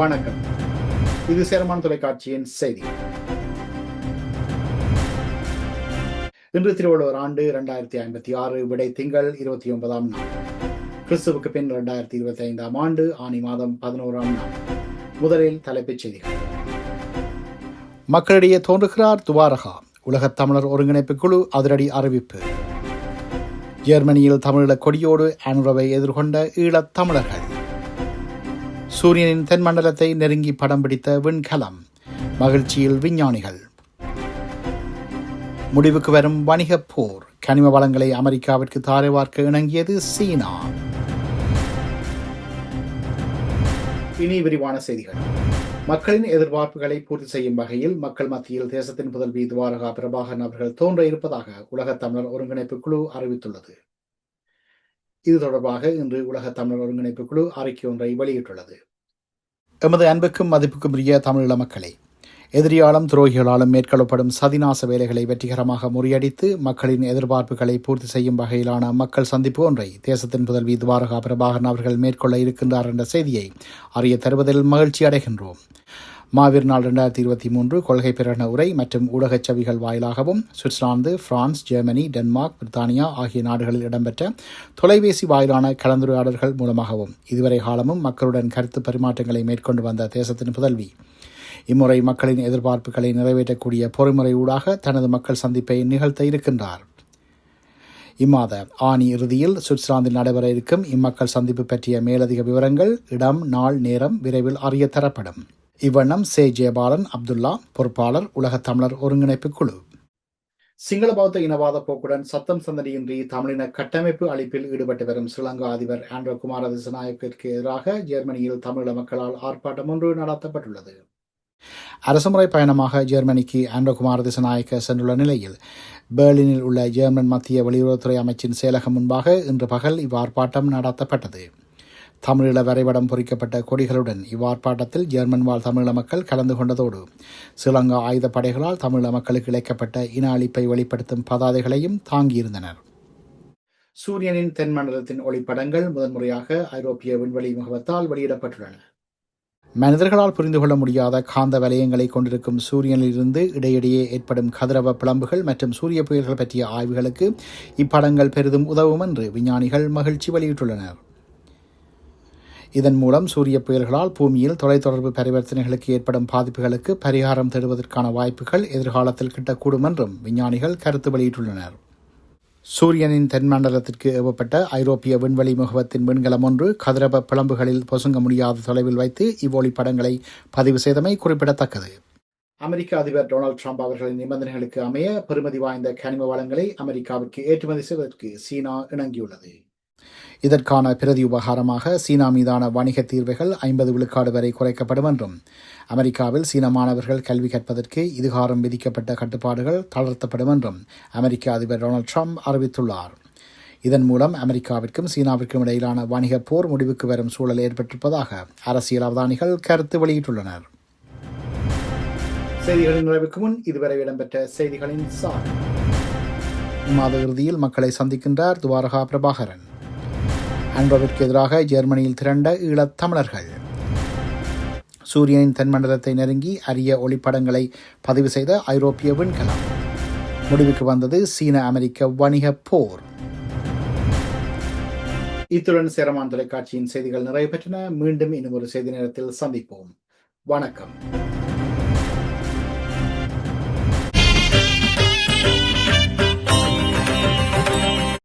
வணக்கம். இது சேரமான தொலைக்காட்சியின் செய்தி. இன்று திருவள்ளுவர் ஆண்டு இரண்டாயிரத்தி ஐம்பத்தி ஆறு விடை திங்கள் இருபத்தி ஒன்பதாம் நாள். கிறிஸ்துவுக்கு பின் இரண்டாயிரத்தி இருபத்தி ஐந்தாம் ஆண்டு ஆணி மாதம் பதினோராம் நாள். முதலில் தலைப்புச் செய்திகள். மக்களிடையே தோன்றுகிறார் துவாரகா. உலகத் தமிழர் ஒருங்கிணைப்பு குழு அதிரடி அறிவிப்பு. ஜெர்மனியில் தமிழீழ கொடியோடு அனுரவை எதிர்கொண்ட ஈழத் தமிழர்கள். சூரியனின் தென்மண்டலத்தை நெருங்கி படம் பிடித்த விண்கலம். மகிழ்ச்சியில் விஞ்ஞானிகள். முடிவுக்கு வரும் வணிகப் போர். கனிம வளங்களை அமெரிக்காவிற்கு தாரைவார்க்க இணங்கியது சீனா. இனி விரிவான செய்திகள். மக்களின் எதிர்பார்ப்புகளை பூர்த்தி செய்யும் வகையில் மக்கள் மத்தியில் தேசத்தின் புதல்வி துவாரகா பிரபாகரன் அவர்கள் தோன்ற இருப்பதாக உலகத் தமிழர் ஒருங்கிணைப்பு குழு அறிவித்துள்ளது. இது தொடர்பாக இன்று உலக தமிழர் ஒருங்கிணைப்பு குழு அறிக்கை ஒன்றை வெளியிட்டுள்ளது. எமது அன்புக்கும் மதிப்புக்கும் உரிய தமிழீழ மக்களே எதிரியாலும் துரோகிகளாலும் மேற்கொள்ளப்படும் சதிநாச வேலைகளை வெற்றிகரமாக முறியடித்து மக்களின் எதிர்பார்ப்புகளை பூர்த்தி செய்யும் வகையிலான மக்கள் சந்திப்பு ஒன்றை தேசத்தின் புதல்வி துவாரகா பிரபாகரன் அவர்கள் மேற்கொள்ள இருக்கின்றார் என்ற செய்தியை அறிய தருவதில் மகிழ்ச்சி அடைகின்றோம். மாவீர் நாள் ரெண்டாயிரத்தி இருபத்தி மூன்று கொள்கை பிரகடன உரை மற்றும் ஊடகச் செவிகள் வாயிலாகவும் Switzerland France Germany Denmark Britannia ஆகிய நாடுகளில் இடம்பெற்ற தொலைபேசி வாயிலான கலந்துரையாடல்கள் மூலமாகவும் இதுவரை காலமும் மக்களுடன் கருத்து பரிமாற்றங்களை மேற்கொண்டு வந்த தேசத்தின் புதல்வி. இம்முறை மக்களின் எதிர்பார்ப்புகளை நிறைவேற்றக்கூடிய பொறிமுறை ஊடாக தனது மக்கள் சந்திப்பை நிகழ்த்த இருக்கின்றார். இம்மாத ஆணி இறுதியில் சுவிட்சர்லாந்தில் நடைபெற இருக்கும் இம்மக்கள் சந்திப்பு பற்றிய மேலதிக விவரங்கள் இடம் நாள் நேரம் விரைவில் அறிய தரப்படும். இவ்வண்ணம் சே. ஜெயபாலன் அப்துல்லா பொறுப்பாளர் உலக தமிழர் ஒருங்கிணைப்பு குழு. சிங்கள பௌத்த இனவாத போக்குடன் சத்தம் சந்தடியின்றி தமிழின கட்டமைப்பு அளிப்பில் ஈடுபட்டு வரும் ஸ்ரீலங்கா அதிபர் ஆண்ட்ரோ குமார திசநாயக்கிற்கு எதிராக ஜெர்மனியில் தமிழீழ மக்களால் ஆர்ப்பாட்டம் ஒன்று நடத்தப்பட்டுள்ளது. அரசுமுறை பயணமாக ஜெர்மனிக்கு ஆண்ட்ரோ குமார திசநாயக்க சென்றுள்ள நிலையில் பெர்லினில் உள்ள ஜெர்மன் மத்திய வெளியுறவுத்துறை அமைச்சின் செயலகம் முன்பாக இன்று பகல் இவ்வார்ப்பாட்டம் நடத்தப்பட்டது. தமிழீழ வரைபடம் பொறிக்கப்பட்ட கொடிகளுடன் இவ்வார்ப்பாட்டத்தில் ஜெர்மன் வாழ் தமிழீழ மக்கள் கலந்து கொண்டதோடு ஸ்ரீலங்கா ஆயுத படைகளால் தமிழீழ மக்களுக்கு இழைக்கப்பட்ட இன அழிப்பை வெளிப்படுத்தும் பதாதைகளையும் தாங்கியிருந்தனர். சூரியனின் தென்மண்டலத்தின் ஒளிப்படங்கள் முதன்முறையாக ஐரோப்பிய விண்வெளி முகவத்தால் வெளியிடப்பட்டுள்ளன. மனிதர்களால் புரிந்து கொள்ள முடியாத காந்த வலயங்களை கொண்டிருக்கும் சூரியனிலிருந்து இடையிடையே ஏற்படும் கதிரவ பிளம்புகள் மற்றும் சூரிய புயல்கள் பற்றிய ஆய்வுகளுக்கு இப்படங்கள் பெரிதும் உதவும் என்று விஞ்ஞானிகள் மகிழ்ச்சி வெளியிட்டுள்ளனர். இதன் மூலம் சூரிய புயல்களால் பூமியில் தொலைத்தொடர்பு பரிவர்த்தனைகளுக்கு ஏற்படும் பாதிப்புகளுக்கு பரிகாரம் தேடுவதற்கான வாய்ப்புகள் எதிர்காலத்தில் கிட்டக்கூடும் என்றும் விஞ்ஞானிகள் கருத்து வெளியிட்டுள்ளனர். சூரியனின் தென்மண்டலத்திற்கு ஏவப்பட்ட ஐரோப்பிய விண்வெளி முகவத்தின் விண்கலம் ஒன்று கதிரவ பிளம்புகளில் பொசுங்க முடியாத தொலைவில் வைத்து இவ்வொளி படங்களை பதிவு செய்தமை குறிப்பிடத்தக்கது. அமெரிக்க அதிபர் டொனால்டு ட்ரம்ப் அவர்களின் நிபந்தனைகளுக்கு அமைய பெறுமதி வாய்ந்த கனிம வளங்களை அமெரிக்காவிற்கு ஏற்றுமதி செய்வதற்கு சீனா இணங்கியுள்ளது. இதற்கான பிரதி உபகாரமாக சீனா மீதான வணிக தீர்வுகள் ஐம்பது விழுக்காடு வரை குறைக்கப்படும் என்றும் அமெரிக்காவில் சீன மாணவர்கள் கல்வி கற்பதற்கு இதுகாரம் விதிக்கப்பட்ட கட்டுப்பாடுகள் தளர்த்தப்படும் என்றும் அமெரிக்க அதிபர் டொனால்டு ட்ரம்ப் அறிவித்துள்ளார். இதன் மூலம் அமெரிக்காவிற்கும் சீனாவிற்கும் இடையிலான வணிக போர் முடிவுக்கு வரும் சூழல் ஏற்பட்டிருப்பதாக அரசியல் அவதானிகள் கருத்து வெளியிட்டுள்ளனர். செய்திகளின் நிறைவுக்கு முன் இதுவரை இடம்பெற்ற செய்திகளின் சார் மாத இறுதியில் மக்களை சந்திக்கின்றார் துவாரகா பிரபாகரன். அன்பவிற்கு எதிராக ஜெர்மனியில் திரண்ட ஈழத் தமிழர்கள். சூரியனின் தென்மண்டலத்தை நெருங்கி அரிய ஒளிப்படங்களை பதிவு செய்த ஐரோப்பிய விண்கலம். முடிவுக்கு வந்தது சீன அமெரிக்க வணிக போர். இத்துடன் சேரமான் தொலைக்காட்சியின் செய்திகள் நிறைவு பெற்றன. மீண்டும் இன்னும் ஒரு செய்தி நேரத்தில் சந்திப்போம். வணக்கம்.